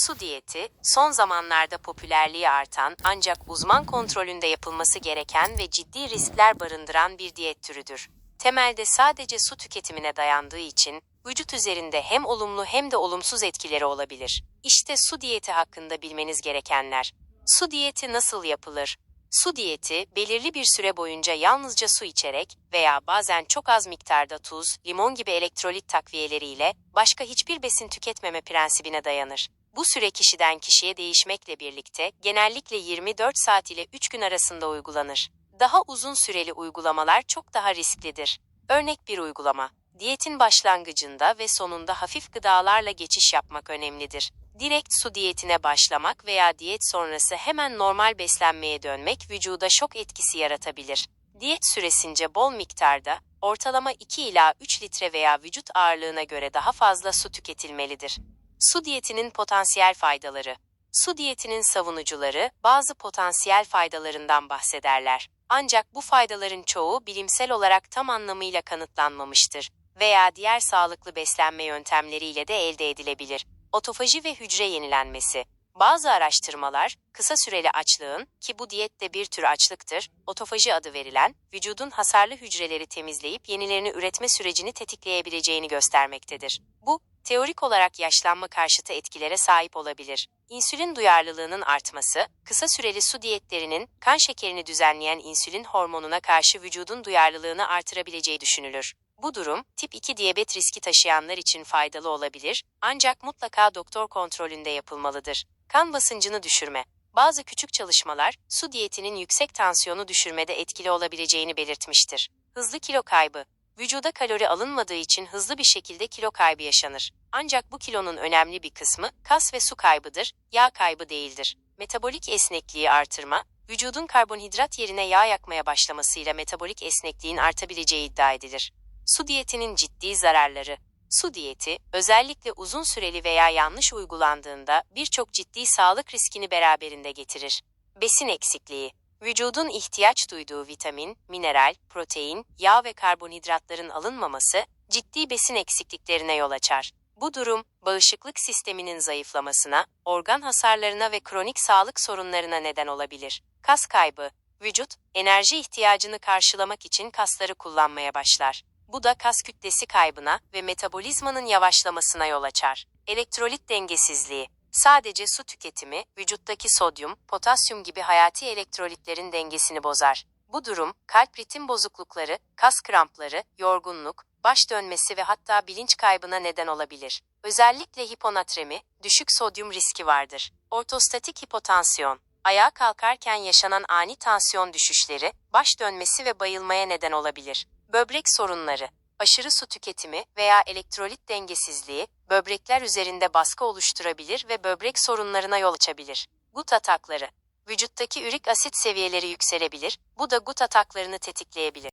Su diyeti, son zamanlarda popülerliği artan ancak uzman kontrolünde yapılması gereken ve ciddi riskler barındıran bir diyet türüdür. Temelde sadece su tüketimine dayandığı için vücut üzerinde hem olumlu hem de olumsuz etkileri olabilir. İşte su diyeti hakkında bilmeniz gerekenler. Su diyeti nasıl yapılır? Su diyeti, belirli bir süre boyunca yalnızca su içerek veya bazen çok az miktarda tuz, limon gibi elektrolit takviyeleriyle başka hiçbir besin tüketmeme prensibine dayanır. Bu süre kişiden kişiye değişmekle birlikte genellikle 24 saat ile 3 gün arasında uygulanır. Daha uzun süreli uygulamalar çok daha risklidir. Örnek bir uygulama. Diyetin başlangıcında ve sonunda hafif gıdalarla geçiş yapmak önemlidir. Direkt su diyetine başlamak veya diyet sonrası hemen normal beslenmeye dönmek vücuda şok etkisi yaratabilir. Diyet süresince bol miktarda, ortalama 2 ila 3 litre veya vücut ağırlığına göre daha fazla su tüketilmelidir. Su diyetinin potansiyel faydaları. Su diyetinin savunucuları bazı potansiyel faydalarından bahsederler. Ancak bu faydaların çoğu bilimsel olarak tam anlamıyla kanıtlanmamıştır veya diğer sağlıklı beslenme yöntemleriyle de elde edilebilir. Otofaji ve hücre yenilenmesi. Bazı araştırmalar, kısa süreli açlığın, ki bu diyet de bir tür açlıktır, otofaji adı verilen, vücudun hasarlı hücreleri temizleyip yenilerini üretme sürecini tetikleyebileceğini göstermektedir. Bu, teorik olarak yaşlanma karşıtı etkilere sahip olabilir. İnsülin duyarlılığının artması, kısa süreli su diyetlerinin kan şekerini düzenleyen insülin hormonuna karşı vücudun duyarlılığını artırabileceği düşünülür. Bu durum, tip 2 diyabet riski taşıyanlar için faydalı olabilir, ancak mutlaka doktor kontrolünde yapılmalıdır. Kan basıncını düşürme. Bazı küçük çalışmalar, su diyetinin yüksek tansiyonu düşürmede etkili olabileceğini belirtmiştir. Hızlı kilo kaybı. Vücuda kalori alınmadığı için hızlı bir şekilde kilo kaybı yaşanır. Ancak bu kilonun önemli bir kısmı kas ve su kaybıdır, yağ kaybı değildir. Metabolik esnekliği artırma, vücudun karbonhidrat yerine yağ yakmaya başlamasıyla metabolik esnekliğin artabileceği iddia edilir. Su diyetinin ciddi zararları. Su diyeti, özellikle uzun süreli veya yanlış uygulandığında birçok ciddi sağlık riskini beraberinde getirir. Besin eksikliği. Vücudun ihtiyaç duyduğu vitamin, mineral, protein, yağ ve karbonhidratların alınmaması ciddi besin eksikliklerine yol açar. Bu durum, bağışıklık sisteminin zayıflamasına, organ hasarlarına ve kronik sağlık sorunlarına neden olabilir. Kas kaybı. Vücut, enerji ihtiyacını karşılamak için kasları kullanmaya başlar. Bu da kas kütlesi kaybına ve metabolizmanın yavaşlamasına yol açar. Elektrolit dengesizliği. Sadece su tüketimi, vücuttaki sodyum, potasyum gibi hayati elektrolitlerin dengesini bozar. Bu durum, kalp ritim bozuklukları, kas krampları, yorgunluk, baş dönmesi ve hatta bilinç kaybına neden olabilir. Özellikle hiponatremi, düşük sodyum riski vardır. Ortostatik hipotansiyon. Ayağa kalkarken yaşanan ani tansiyon düşüşleri, baş dönmesi ve bayılmaya neden olabilir. Böbrek sorunları, aşırı su tüketimi veya elektrolit dengesizliği böbrekler üzerinde baskı oluşturabilir ve böbrek sorunlarına yol açabilir. Gut atakları, vücuttaki ürik asit seviyeleri yükselebilir, bu da gut ataklarını tetikleyebilir.